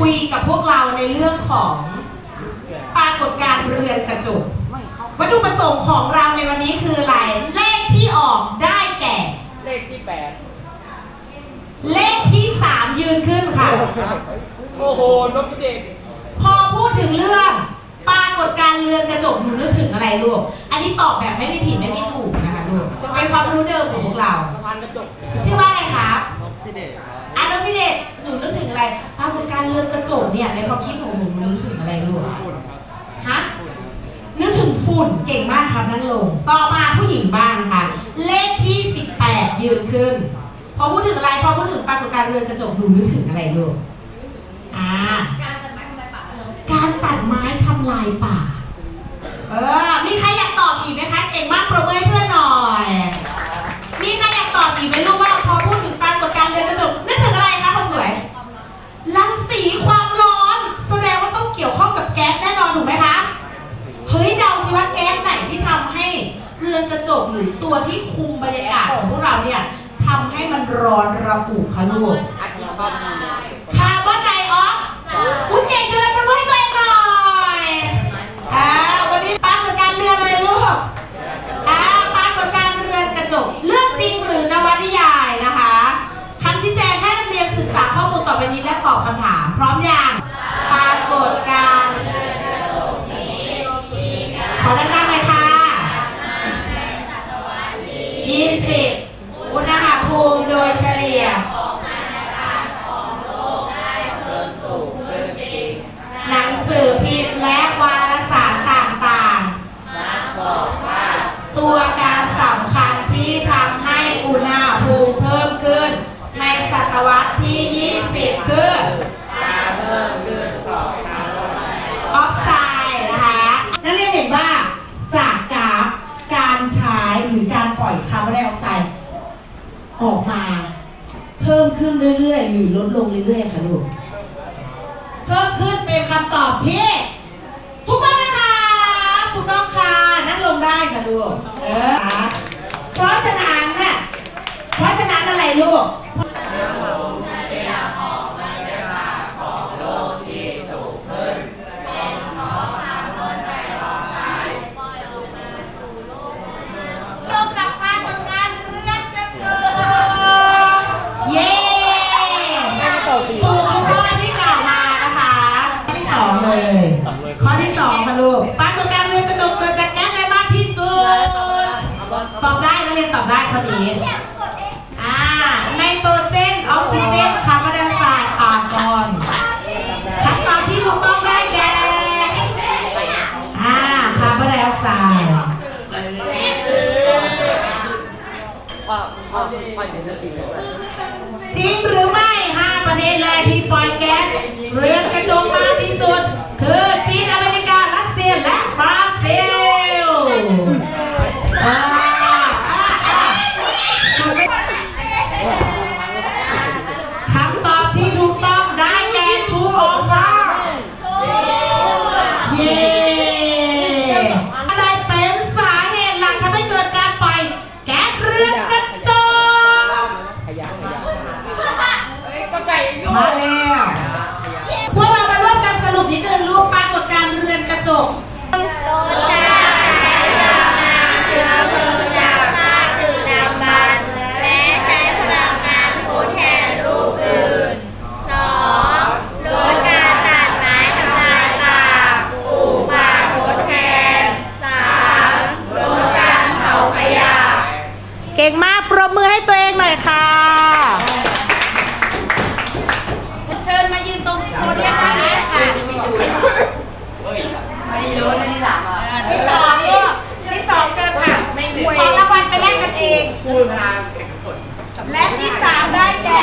คุยกับพวกเราในเรื่องของปรากฏการณ์เรือนกระจกวัตถุประสงค์ของเราในวันนี้คืออะไร เลขที่ออกได้แก่ เลขที่แปดเลขที่สามยืนขึ้นค่ะ โอ้โหนกเด็กพอพูดถึงเรื่องปรากฏการณ์เรือนกระจกหนูนึกถึงอะไรลูก อันนี้ตอบแบบไม่มีผิดไม่มีถูกนะคะลูกเป็นความรู้เดิมของพวกเรา สะพานกระจก ชื่อว่าอะไรครับนกพี่เดชครับากฏการณ์เรือนกระจกเนี่ยในความคิดของหนูหนูนึกถึงอะไรลูกฝุ่นครับฮะฝุ่นครับนึกถึงฝุ่นเก่งมากครับนั่งลง ต่อมาผู้หญิงบ้านค่ะ เลขที่ 18 ยืนขึ้น พอพูดถึงอะไรพอพูดถึงปรากฏการณ์เรือนกระจกหนูนึกถึงอะไรลูกอ่าการตัดไม้ทำลายป่าเออมีใครอยากตอบอีกไหมคะเก่งมากปรบมือให้เพื่อนหน่อยมีใครอยากตอบอีกไหมลูกว่า จกหรือตัวที่คุมบรรยากาศของพวกเราเนี่ยทำให้มันร้อนระอุคะลูกอาทิตย์ความ ตัวการสำคัญที่ทำให้อุณหภูมิเพิ่มขึ้น ในศตวรรษที่ 20 คือออกไซด์นะคะนักเรียนเห็นว่าจากกราฟการใช้หรือการปล่อยคาร์บอนไดออกไซด์ออกมา เพิ่มขึ้นเรื่อยๆหรือลดลงเรื่อยๆค่ะลูก เพิ่มขึ้นเป็นคำตอบที่ถูกต้องนะคะถูกต้องค่ะนั่งลงได้ค่ะ ลูก เออ เพราะฉะนั้นน่ะ เพราะฉะนั้นอะไรลูกตรงกับปรากฏการเรือนกระจกเย้ต่อปีข้อที่กล่ามนะคะข้อสองเลยข้อที่สองค่ะลูกปรา ตอบได้ข้อนี้ อ่าไนโตรเจนออกซิเจนคาร์บอนไดออกไซด์อาร์กอนคำตอบที่ถูกต้องได้แก่อ่าคาร์บอนไดออกไซด์จริงหรือไม่5ประเทศแรกที่ปล่อยแก๊สเรือน เย้อะไรเป็นสาเหตุหลักทำให้เกิดการปล่อยแก๊สเรือนกระจกขยะขยะอ้ก็ไก่มาแล้วาปรบมือให้ตัวเองหน่อยค่ะเชิญมายืนตรงโพเดียมด้านนี้ค่ะมาดีรู้นะที่ลังอะที่สองก็ที่สองเชิญค่ะไม่ดีของรางวัลไปแลกกันเอง และที่สามได้แก่